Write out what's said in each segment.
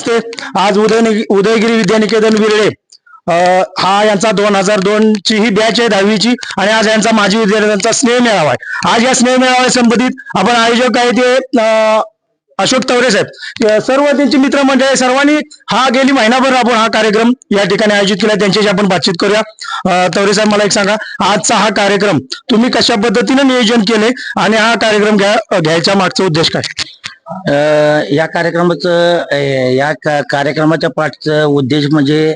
असते आज उदय उदयगिरी विद्यानिकेतन विरळे. हा यांचा दोन हजार दोन ची ही बॅच आहे दहावीची आणि आज यांचा माजी विद्यार्थ्यांचा स्नेह मेळावा आहे. आज या स्नेह मेळाव्या संबंधित आपण आयोजक आहे ते अशोक तवरे साहेब. सर्व त्यांचे मित्रमंडळ सर्वांनी हा गेली महिनाभर आपण हा कार्यक्रम या ठिकाणी आयोजित केला. त्यांच्याशी आपण बातचीत करूया. तवरे साहेब मला एक सांगा. आजचा हा कार्यक्रम तुम्ही कशा पद्धतीने नियोजन केले आणि हा कार्यक्रम घ्या घ्यायच्या मागचा उद्देश काय? या कार्यक्रमाचं या कार्यक्रमाच्या पाठचं उद्देश म्हणजे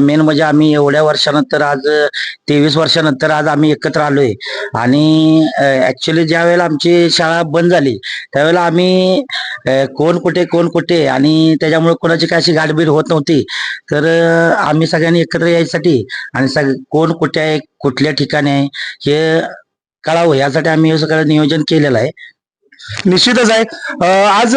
मेन म्हणजे आम्ही एवढ्या वर्षानंतर आज तेवीस वर्षानंतर आज आम्ही एकत्र आलोय. आणि ऍक्च्युली ज्या वेळेला आमची शाळा बंद झाली त्यावेळेला आम्ही कोण कुठे कोण कुठे आणि त्याच्यामुळे कोणाची काय अशी गाठभीड होत नव्हती. तर आम्ही सगळ्यांनी एकत्र यायसाठी आणि सग कोण कुठे आहे कुठल्या ठिकाणी आहे हे कळावं. यासाठी आम्ही हे सगळं नियोजन केलेलं आहे. निश्चितच आहे. आज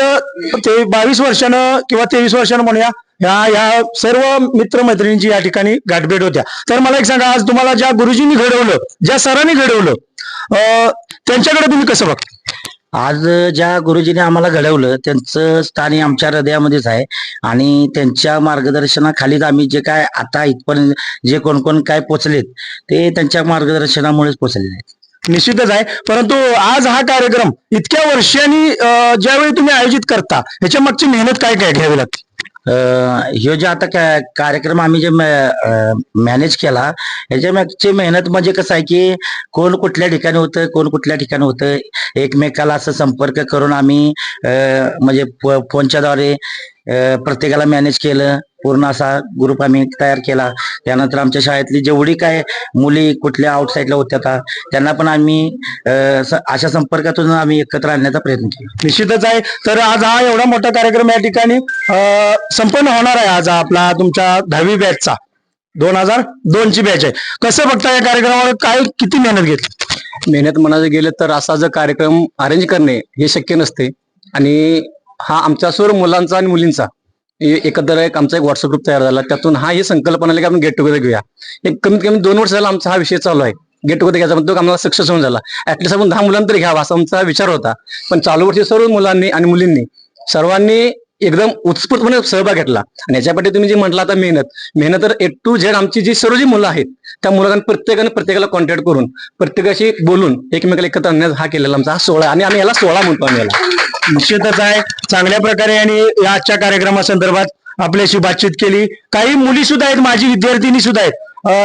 ते बावीस वर्षानं किंवा तेवीस वर्षानं म्हणूया ह्या ह्या सर्व मित्रमैत्रिणींची या ठिकाणी गाठभेट होत्या. तर मला एक सांगा आज तुम्हाला ज्या गुरुजींनी घडवलं ज्या सरांनी घडवलं अं, त्यांच्याकडे तुम्ही कसं बघता? आज ज्या गुरुजीने आम्हाला घडवलं त्यांचं स्थान आमच्या हृदयामध्येच आहे. आणि त्यांच्या मार्गदर्शनाखालीच आम्ही जे काय आता इथपर्यंत जे कोण कोण काय पोचलेत ते त्यांच्या मार्गदर्शनामुळेच पोचलेले आहेत. निश्चितच आहे. परंतु आज हा कार्यक्रम इतक्या वर्षांनी ज्यावेळी तुम्ही आयोजित करता ह्याच्या मागची मेहनत काय काय घ्यावी लागते? हे ह्यो जे आता का- कार्यक्रम आम्ही जे मॅनेज केला ह्याच्या मागची मेहनत म्हणजे कसं आहे की कोण कुठल्या ठिकाणी होतं कोण कुठल्या ठिकाणी होतं एकमेकाला असं संपर्क करून आम्ही म्हणजे फोनच्या फोनच्याद्वारे प्रत्येकाला मॅनेज केलं. पूर्ण असा ग्रुप आम्ही तयार केला. त्यानंतर आमच्या शाळेतली जेवढी काय मुली कुठल्या आउटसाईडला होत्या त्यांना पण आम्ही अशा संपर्कातून आम्ही एकत्र आणण्याचा प्रयत्न केला. निश्चितच आहे. तर आज हा एवढा मोठा कार्यक्रम या ठिकाणी संपन्न होणार आहे आज आपला तुमच्या दहावी बॅचचा दोन हजार दोन ची बॅच आहे. कसं बघता या कार्यक्रमावर? काय किती मेहनत घेतली? मेहनत म्हणायचं गेलं तर असा जर कार्यक्रम अरेंज करणे हे शक्य नसते. आणि हा आमच्या सर्व मुलांचा आणि मुलींचा एकंदर एकत्र एक आमचा एक व्हॉट्सअप ग्रुप तयार झाला. त्यातून हा ही संकल्पना आली की आपण गेट टुगेदर घेऊया. एक कमीत कमी दोन वर्ष झाला आमचा हा विषय चालू आहे. गेट टुगेदर घ्यायचा पण तो आम्हाला सक्सेस होऊन झाला. ऍटलीस्ट आपण दहा मुलांना तरी घ्यावा असा आमचा विचार होता. पण चालू वर्षी सर्व मुलांनी आणि मुलींनी सर्वांनी एकदम उत्स्फूर्तपणे सहभाग घेतला. आणि याच्यासाठी तुम्ही जे म्हटलं आता मेहनत मेहनत तर ए टू झेड आमची जी सर्व जी मुलं आहेत त्या मुलांना प्रत्येकाने प्रत्येकाला कॉन्टॅक्ट करून प्रत्येकाशी बोलून एकमेकाला एकत्र आणण्याचा हा केलेला आमचा हा सोहळा. आणि आम्ही याला सोहळा म्हणतो आम्ही याला. निश्चितच आहे. चांगल्या प्रकारे आणि या आजच्या कार्यक्रमासंदर्भात आपल्याशी बातचीत केली. काही मुली सुद्धा आहेत माझी विद्यार्थिनी सुद्धा आहेत.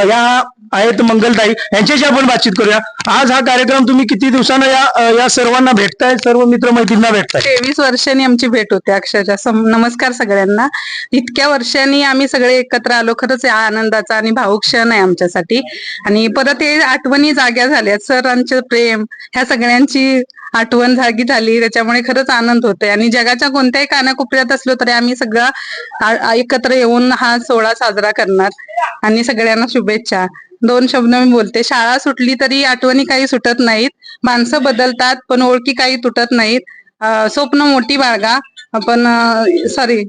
या आहेत मंगलताई यांच्याशी आपण बातचीत करूया. आज हा कार्यक्रम तुम्ही किती दिवसांना या या सर्वांना भेटताय? सर्व मित्र मैत्रिणींना भेटताय. तेवीस वर्षांनी आमची भेट होते अक्षरशः. नमस्कार सगळ्यांना. इतक्या वर्षांनी आम्ही सगळे एकत्र आलो. खरंच हा आनंदाचा आणि भाऊ क्षण आहे आमच्यासाठी. आणि परत हे आठवणी जाग्या झाल्या सरांचं प्रेम ह्या सगळ्यांची आठवण जागी झाली त्याच्यामुळे खरंच आनंद होतोय. आणि जगाच्या कोणत्याही कानाकोपऱ्यात असलो तरी आम्ही सगळं एकत्र येऊन हा सोहळा साजरा करणार. आणि सगळ्यांना शुभेच्छा. दोन शब्द मी बोलते. शाळा सुटली तरी आठवणी काही सुटत नाहीत. माणसं बदलतात पण ओळखी काही तुटत नाहीत. स्वप्न मोठी बाळगा. आपण सॉरी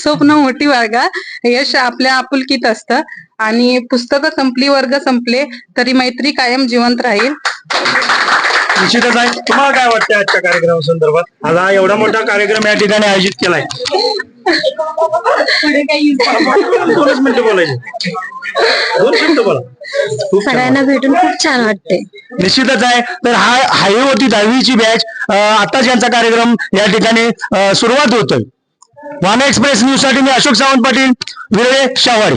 स्वप्न मोठी बाळगा. यश आपल्या आपुलकीत असतं. आणि पुस्तकं संपली वर्ग संपले तरी मैत्री कायम जिवंत राहील. निश्चितच आहे. तुम्हाला काय वाटतं आजच्या कार्यक्रमासंदर्भात आज हा एवढा मोठा कार्यक्रम या ठिकाणी आयोजित केलाय. दोनच मिनिटं बोलायचे. दोन शब्द बोला. खूप छान. सगळ्यांना भेटून खूप छान वाटते निश्चितच आहे. तर हा हाय होती दहावीची बॅच आताच यांचा कार्यक्रम या ठिकाणी अं, सुरुवात होतोय. वाना एक्सप्रेस न्यूजसाठी मी अशोक सावंत पाटील विरळे शाहवाडी